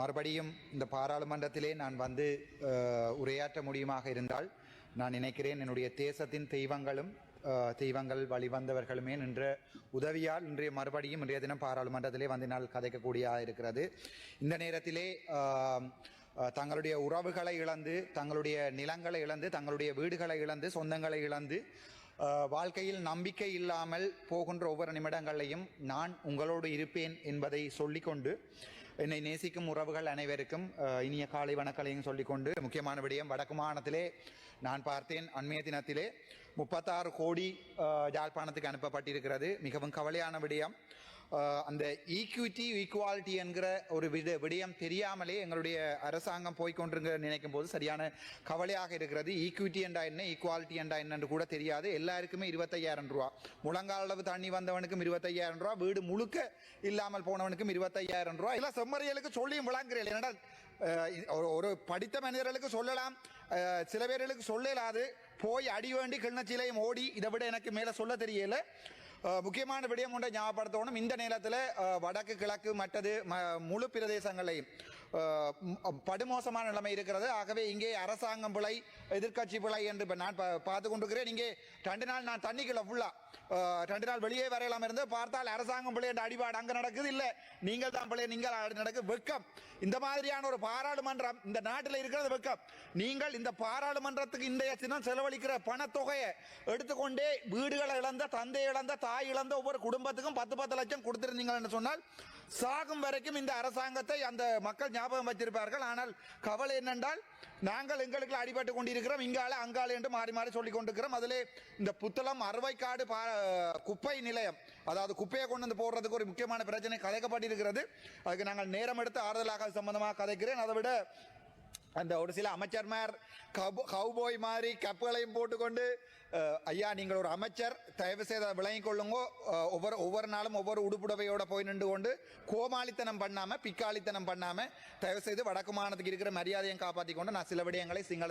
மறுபடியும் இந்த பாராளுமன்றத்திலே நான் வந்து உரையாற்ற முடியுமாக இருந்தால் நான் நினைக்கிறேன் என்னுடைய தேசத்தின் தெய்வங்களும் தெய்வங்கள் வழிவந்தவர்களுமே நின்ற உதவியால் இன்றைய மறுபடியும் இன்றைய தினம் பாராளுமன்றத்திலே வந்து நாள் கதைக்கக்கூடியதாக இருக்கிறது. இந்த நேரத்திலே தங்களுடைய உறவுகளை இழந்து தங்களுடைய நிலங்களை இழந்து தங்களுடைய வீடுகளை இழந்து சொந்தங்களை இழந்து வாழ்க்கையில் நம்பிக்கை இல்லாமல் போகின்ற ஒவ்வொரு நிமிடங்களையும் நான் உங்களோடு இருப்பேன் என்பதை சொல்லிக்கொண்டு என்னை நேசிக்கும் உறவுகள் அனைவருக்கும் இனிய காலை வணக்கலையும் சொல்லிக்கொண்டு முக்கியமான விடயம் வடக்கு மாகாணத்திலே நான் பார்த்தேன். அண்மைய தினத்திலே முப்பத்தாறு கோடி யாழ்ப்பாணத்துக்கு அனுப்பப்பட்டிருக்கிறது. மிகவும் கவலையான விடயம். அந்த ஈக்விட்டி ஈக்குவாலிட்டி என்கிற ஒரு விட விடயம் தெரியாமலே எங்களுடைய அரசாங்கம் போய்கொண்டிருங்க நினைக்கும் போது சரியான கவலையாக இருக்கிறது. ஈக்விட்டி என்றா என்ன? ஈக்குவாலிட்டி என்றா என்னன்னு கூட தெரியாது. எல்லாருக்குமே இருபத்தையாயிரம் ரூபா. முழங்கால் அளவு தண்ணி வந்தவனுக்கும் இருபத்தையாயிரம் ரூபா. வீடு முழுக்க இல்லாமல் போனவனுக்கும் இருபத்தையாயிரம் ரூபா. இல்லை செம்மறியலுக்கு சொல்லியும் விளங்குறேன் என்னடா ஒரு- ஒரு படித்த மனிதர்களுக்கு சொல்லலாம். சில பேர்களுக்கு சொல்லலாது. போய் அடி வேண்டி கிண்ணச்சிலையும் ஓடி இதை விட எனக்கு மேலே சொல்ல தெரியலை. முக்கியமான விடயம் ஒன்றை ஞாபகப்படுத்தணும். இந்த நேரத்தில் வடக்கு கிழக்கு மற்றது முழு பிரதேசங்களையும். படுமோசமான நிலைமை இருக்கிறது. ஆகவே இங்கே அரசாங்கம் பிழை எதிர்க்கட்சி பிழை என்று இப்போ நான் பா- பார்த்து கொண்டிருக்கிறேன். இங்கே ரெண்டு நாள் நான் தண்ணிக்குள்ள ஃபுல்லா ரெண்டு நாள் வெளியே வரையலாம் இருந்து பார்த்தால் அரசாங்கம் பிழை என்ற அடிபாடு அங்கே நடக்குது. இல்லை நீங்கள் தான் பிள்ளை நீங்கள் ஆடு நடக்கு வெக்கம் இந்த மாதிரியான ஒரு பாராளுமன்றம் இந்த நாட்டில் இருக்கிறது வெக்கம் நீங்கள் இந்த பாராளுமன்றத்துக்கு இன்றைய தினம் செலவழிக்கிற பணத்தொகையை எடுத்துக்கொண்டே வீடுகளை இழந்த தந்தை இழந்த தாய் இழந்த ஒவ்வொரு குடும்பத்துக்கும் பத்து பத்து லட்சம் கொடுத்துருந்தீங்கன்னு சொன்னால் சாகும் வரைக்கும் இந்த அரசாங்கத்தை அந்த மக்கள் ஞாபகம் வச்சிருப்பார்கள். ஆனால் கவலை என்னென்றால் நாங்கள் எங்களுக்கு அடிபட்டு கொண்டிருக்கிறோம். இங்கால அங்கால என்று மாறி மாறி சொல்லிக் கொண்டிருக்கிறோம். அதிலே இந்த புத்தளம் அறுவைக்காடு பா குப்பை நிலையம் அதாவது குப்பையை கொண்டு வந்து போடுறதுக்கு ஒரு முக்கியமான பிரச்சனை கதைக்கப்பட்டிருக்கிறது அதுக்கு நாங்கள் நேரம் எடுத்து ஆறுதலாக சம்பந்தமாக கதைக்கிறேன். அதை விட அந்த ஒரு சில அமைச்சர்மார் கபோ கவுபோய் மாதிரி கப்புகளையும் போட்டுக்கொண்டு ஐயா நீங்கள் ஒரு அமைச்சர் தயவு செய்து அதை விளங்கிக் கொள்ளுங்கோ. ஒவ்வொரு ஒவ்வொரு நாளும் ஒவ்வொரு உடுப்புடவையோட போய் நின்று கொண்டு கோமாளித்தனம் பண்ணாமல் பிக்காளித்தனம் பண்ணாமல் தயவு செய்து வடக்கு மாநிலத்துக்கு இருக்கிற மரியாதையும் காப்பாற்றி கொண்டு நான் சில விடயங்களை சிங்கள